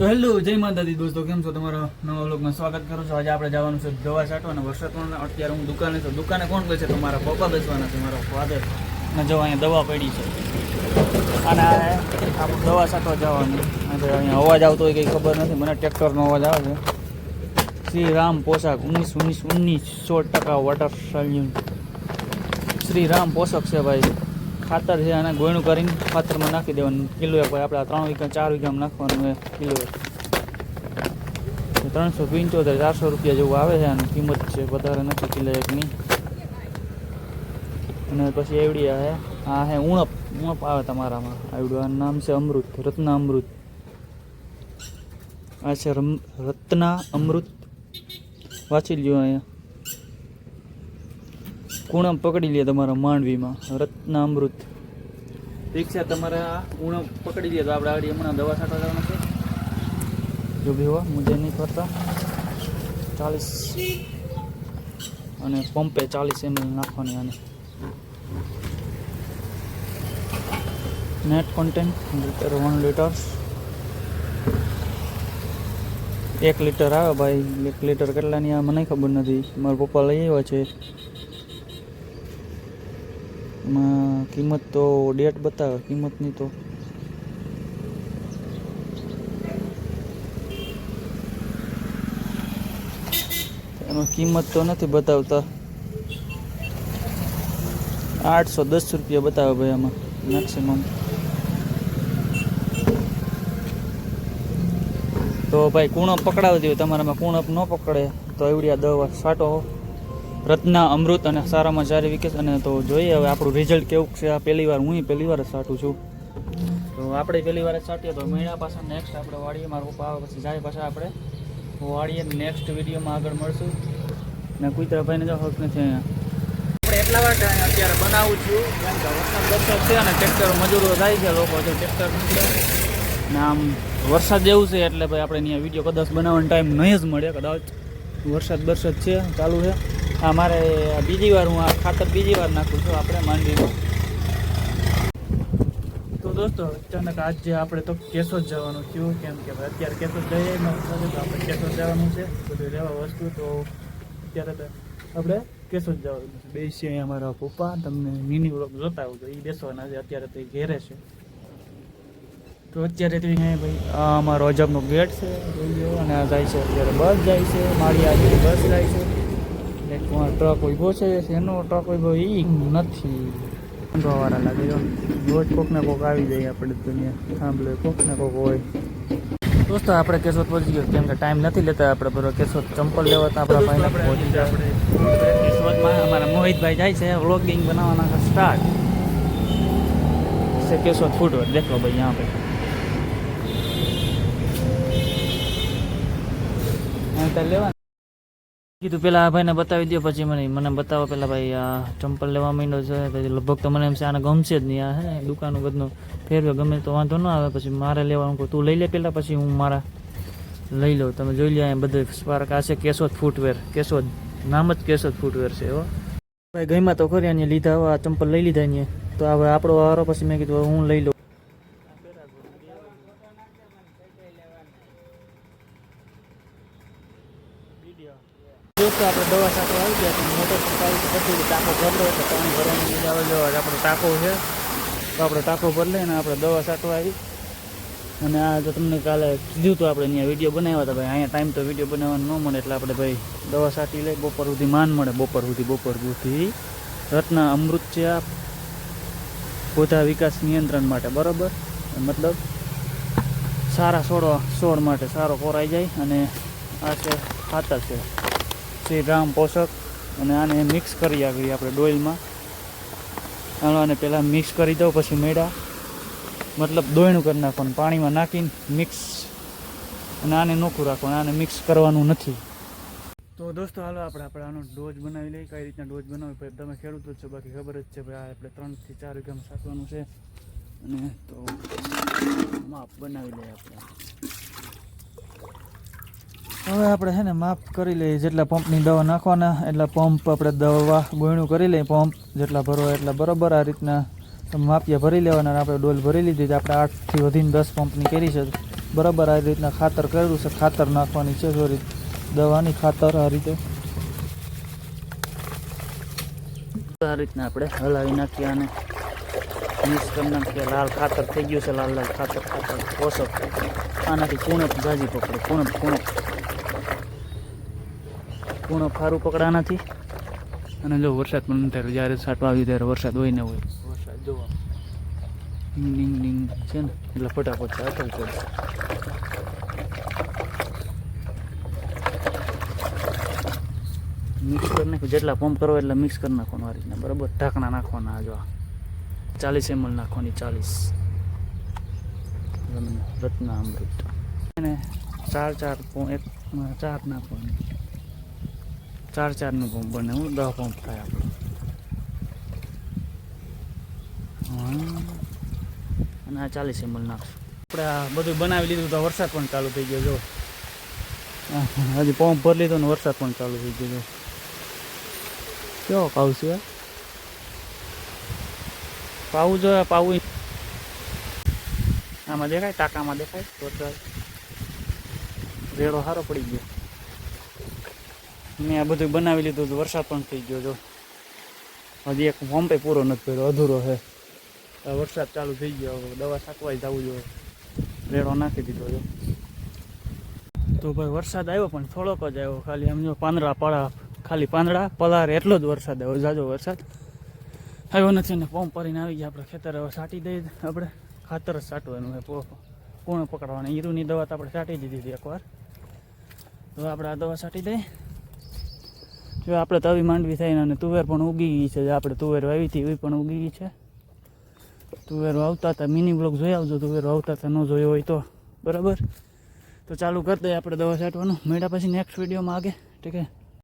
તો હેલો, જય માતાજી દોસ્તો, કેમ છો? તમારો નવા વ્લોગમાં સ્વાગત કરું છું. આજે આપણે જવાનું છે દવા છાંટો અને વરસાદ પણ અત્યારે હું દુકાને છું. દુકાને કોણ કહે તો મારા પપ્પા બેસવાના છે, મારા ફાધર. અને જો અહીંયા દવા પડી છે. અને આપણું દવા છાંટવા જવાનું. અને અહીંયા અવાજ આવતો હોય કંઈ ખબર નથી, મને ટ્રેક્ટરનો અવાજ આવે છે. શ્રી રામ પોશાક, ઉન્નીસ ઉન્નીસ ઉન્નીસ, સો ટકા વોટર સલ્યુન શ્રી રામ પોષક છે ભાઈ. ખાતર છે અને ગોયણું કરીને ખાતરમાં નાખી દેવાનું. કિલો એક આપણે ત્રણ વીઘા, ચાર વીઘામાં નાખવાનું એ કિલો. ત્રણસો પંચોતેર, ચારસો રૂપિયા જેવું આવે છે અને કિંમત છે વધારે નથી કિલો એકની. અને પછી એવડી આવે આ હે ઉણપ. ઉણપ આવે તમારામાં. આવડું. નામ છે અમૃત. રત્ના અમૃત. આ છે રમ- રત્ના અમૃત. વાંચી લ્યો અહીંયા. કુણમ પકડી લે તમારા માંડવીમાં રત્ના અમૃત તમારા ઉણપ પકડી લે તો આપણે આગળ હમણાં દવા છાંટવા જવાના છે. જો ભી હોવા મુજે નહીં કરતા ચાલીસ. અને પંપે ચાલીસ એમએલ નાખવાની આને. Net content litre one litre એક લીટર આવે ભાઈ એક લીટર કેટલાની આ મને ખબર નથી. મારા પપ્પા લઈ આવ્યા છે. એમાં કિંમત તો ડેટ બતાવે, કિંમતની તો. એમાં કિંમત તો નથી બતાવતા. આઠસો દસ રૂપિયા બતાવે ભાઈ આમાં મેક્સિમમ તો ભાઈ કુણપ પકડાવી દો, તમારામાં કુણપ ન પકડે, તો એવડી દવા છાંટો રત્ના, અમૃત અને સારામાં સારી વિકેશ અને તો જોઈએ હવે આપણું રિઝલ્ટ કેવું છે? આ પહેલી વાર હું પહેલી વાર છાંટું છું. તો આપણે પહેલી વાર જ છાંટીએ તો મહિના પાછા નેક્સ્ટ આપણે વાળીએ મારા આવે પછી જાય પાછા આપણે. વાળીએ નેક્સ્ટ વિડીયોમાં આગળ મળશું. ને કુતરા ભાઈને જો હક નથી અહીંયા. આપણે એટલા માટે અત્યારે બનાવું છું, કેમ કે વરસાદ વરસાદ છે અને ટ્રેક્ટર મજૂરો થાય છે લોકો, જો ટ્રેક્ટર આમ વરસાદ જેવું છે એટલે ભાઈ આપણે અહીંયા વીડિયો કદાચ બનાવવાનો ટાઈમ નહીં જ મળે, કદાચ વરસાદ બરસાદ છે, ચાલુ છે. આ મારે બીજી વાર હું આ ખાતર બીજી વાર નાખું છું, આપણે માંડવીમાં તો દોસ્તો, અચાનક આજે આપણે તો કેશોદ જવાનું થયું, કેમ કે ભાઈ અત્યારે કેશોદ જઈએ તો આપણે કેશોદ જવાનું છે, બધું લેવા વસ્તુ, તો અત્યારે તો આપણે કેશોદ જવાનું છે. બે છે અહીંયા અમારા પપ્પા, તમને મિની વ્લોગ જોતા તો એ બેસવાના છે, અત્યારે તો એ ઘેરે છે. તો અત્યારે તો અહીંયા ભાઈ અમારો અજબનો ગેટ છે અને આ જાય છે, અત્યારે બસ જાય છે મારી આજે બસ જાય છે. એટલે કોણ ટ્રક ઊભો છે? એનો ટ્રક ઊભો એ નથી. વાળા લાગે રોજ કોક ને કોક આવી જાય આપણે દુનિયા. સાંભળે કોક ને કોક હોય. દોસ્તો આપણે કેશોદ પહોંચી ગયો. કેમ કે ટાઈમ નથી લેતા આપણે બરોબર કેશોદ ચંપલ લેવા તો આપણા ભાઈ પહોંચી જાય. આપણે કેશોદમાં અમારા મોહિતભાઈ જાય છે વ્લોગિંગ બનાવવાના સ્ટાર્ટ છે કેશોદ ફૂટવેર દેખ લો ભાઈ. યહાં પે લેવા કીધું પેલા આ ભાઈને બતાવી દો પછી મને મને બતાવો પેલા ભાઈ, આ ચંપલ લેવા માંડ્યો છે, પછી લગભગ તો મને એમ છે આને ગમશે જ નહીં આ, હે ને બધું ફેરવે, ગમે તો વાંધો ન આવે, પછી મારે લેવાનું કહું, તું લઈ લે પેલા, પછી હું મારા લઈ લઉં. તમે જોઈ લો અહીંયા બધું સ્પાર્ક, આ છે કેશોદ ફૂટવેર કેશોદ, નામ જ કેશોદ ફૂટવેર છે એવો ભાઈ ગઈમાં તો ખરી, અહીંયા લીધા, હવે આ ચંપલ લઈ લીધા અહીંયા. તો હવે આપણો વારો, પછી મેં કીધું હું લઈ લઉં. દોસ્તો આપણે દવા સાથે આવી ગયા તો મોટર આવી પછી ટાંકો ભરલો એટલે પાણી ભરવાની મજા આવે. જો આપણો ટાંકો છે, તો આપણે ટાંકો ભરી લઈને આપણે દવા સાટવા આવી અને આ જો તમને કાલે કીધું તો આપણે અહીંયા વીડિયો બનાવ્યા હતા ભાઈ. અહીંયા ટાઈમ તો વીડિયો બનાવવાનો ન મળે એટલે આપણે ભાઈ દવા છાંટી લઈ બપોર સુધી માન મળે. બપોર સુધી બપોર સુધી. રત્ના અમૃત છે આ પોતા વિકાસ નિયંત્રણ માટે, બરાબર? મતલબ સારા છોડવા છોડ માટે સારો કોરાઈ જાય અને આ છે ખાતર છે. શ્રી રામ પોષક અને આને મિક્સ કરી આગળ આપણે ડોઇલમાં આને પહેલાં મિક્સ કરી દઉં, પછી મેળા. મતલબ દોયણું કરી નાખવાનું, પાણીમાં નાખીને મિક્સ અને આને નોખું રાખવાનું, આને મિક્સ કરવાનું નથી. તો દોસ્તો, હાલો, આપણે આપણે આનો ડોઝ બનાવી લઈએ, કઈ રીતના ડોઝ બનાવી ભાઈ તમે ખેડૂતો જ છો, બાકી ખબર જ છે, ભાઈ, આ આપણે ત્રણથી ચાર વીઘામાં સાચવાનું છે. અને તો માપ બનાવી લઈએ આપણે. હવે આપણે છે ને માપ કરી લઈએ જેટલા પંપની દવા નાખવાના, એટલા પંપ આપણે દવા ગોયણું કરી લઈએ પંપ, જેટલા ભરવા એટલા બરાબર આ રીતના. માપિયા ભરી લેવાના આપણે ડોલ ભરી લીધી આપણે આઠથી વધીને દસ પંપની કરી છે. બરાબર આ રીતના ખાતર કર્યું છે. ખાતર નાખવાની છે સોરી, દવાની ખાતર આ રીતે. આ રીતના આપણે હલાવી નાખીએ અને મિક્સ કરી નાખીએ. લાલ ખાતર થઈ ગયું છે. લાલ લાલ ખાતર ખાતર પોષક આનાથી કુણપ ભાજી પકડે. કુણપ કુણપ કુણપ ફારું પકડા નથી. અને જો વરસાદ પણ નથી થયો જ્યારે છાંટવા આવ્યું ત્યારે વરસાદ હોય ને હોય. વરસાદ જોવા. ડિંગ ડિંગ છે ને? એટલે ફટાફટ છાંટવું પડે મિક્સ કરી નાખું જેટલા પંપ કરો એટલે મિક્સ કરી નાખવાનું આ રીતના બરાબર? ઢાંકણા નાખવાના આ જો ચાલીસ એમએલ નાખવાની ચાલીસ. રત્ના અમૃત અને ચાર ચાર પો- એક ચાર નાખવાની ચાર ચારનું પંપ બને, હું દસ પંપ થાય આપણે. અને આ ચાલીસ એમ નાખશું. આપણે આ બધું બનાવી લીધું તો વરસાદ પણ ચાલુ થઈ ગયો, જો. હજી પંપ ભરી લીધો ને વરસાદ પણ ચાલુ થઈ ગયો, જો. કેવો પાઉ છે પાવું જોઈએ પાવું આમાં દેખાય? ટાંકામાં દેખાય? વરસાદ રેડો સારો પડી ગયો. મેં આ બધું બનાવી લીધું તો વરસાદ પણ થઈ ગયો જો હજી એક પંપે પૂરો નથી કર્યો, અધૂરો છે. વરસાદ ચાલુ થઈ ગયો દવા છાંટવાય જવું જોઈએ. રેડો નાખી દીધો જો તો ભાઈ વરસાદ આવ્યો પણ થોડોક જ આવ્યો, ખાલી આમ જો પાંદડા પડા, ખાલી પાંદડા, પલાર એટલો જ વરસાદ આવ્યો, જાજો વરસાદ. આવ્યો નથી ને પંપ ભરીને આવી ગયા આપણે, ખેતર હવે છાંટી દઈએ આપણે. ખાતર જ છાંટવાનું છે પૂર્ણ પકડવાની. ઈરુની દવા તો આપણે છાંટી દીધી હતી એકવાર. તો આપણે આ દવા છાંટી દઈએ. જો આપણે તવી માંડવી થઈને અને તુવેર પણ ઉગી ગઈ છે આપણે તુવેર વાવી હતી એ પણ ઉગી ગઈ છે. તુવેર આવતા હતા મિની બ્લોક જોઈ આવજો, તુવેર આવતા હતા, ન જોયો હોય તો. બરાબર? તો ચાલુ કરી દઈએ આપણે દવા છાંટવાનું. મળ્યા પછી નેક્સ્ટ વિડીયોમાં આગે. ઠીક છે?